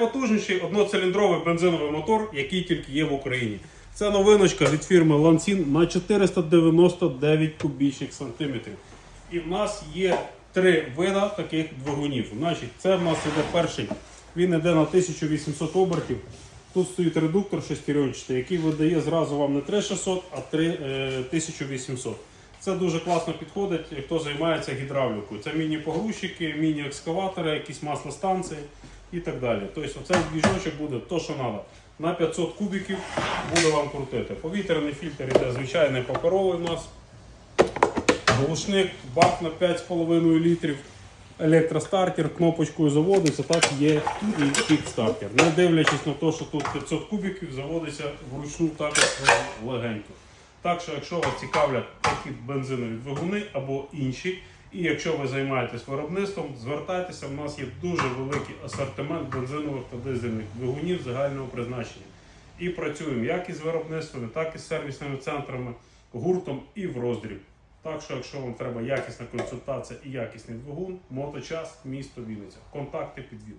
Потужніший одноциліндровий бензиновий мотор, який тільки є в Україні. Це новиночка від фірми Lancin на 499 кубічних сантиметрів. І в нас є три вида таких двигунів. Значить, це в нас іде перший. Він йде на 1800 обертів. Тут стоїть редуктор шестеренчатий, який видає зразу вам не 3600, а 3, е, 1800. Це дуже класно підходить, хто займається гідравлікою. Це міні-погрузчики, міні-екскаватори, якісь маслостанції і так далі. Тобто оцей двіжочок буде то, що треба. На 500 кубиків буде вам крутити. Повітряний фільтр іде звичайний паперовий у нас. Глушник, бак на 5,5 літрів. Електростартер кнопочкою заводиться, так є і кікстартер. Не дивлячись на те, що тут 500 кубиків, заводиться вручну також легенько. Так що, якщо вас цікавлять такі бензинові двигуни або інші, і якщо ви займаєтесь виробництвом, звертайтеся, у нас є дуже великий асортимент бензинових та дизельних двигунів загального призначення. І працюємо як із виробництвами, так і з сервісними центрами, гуртом і в роздріб. Так що, якщо вам треба якісна консультація і якісний двигун, моточас, місто Вінниця. Контакти під відео.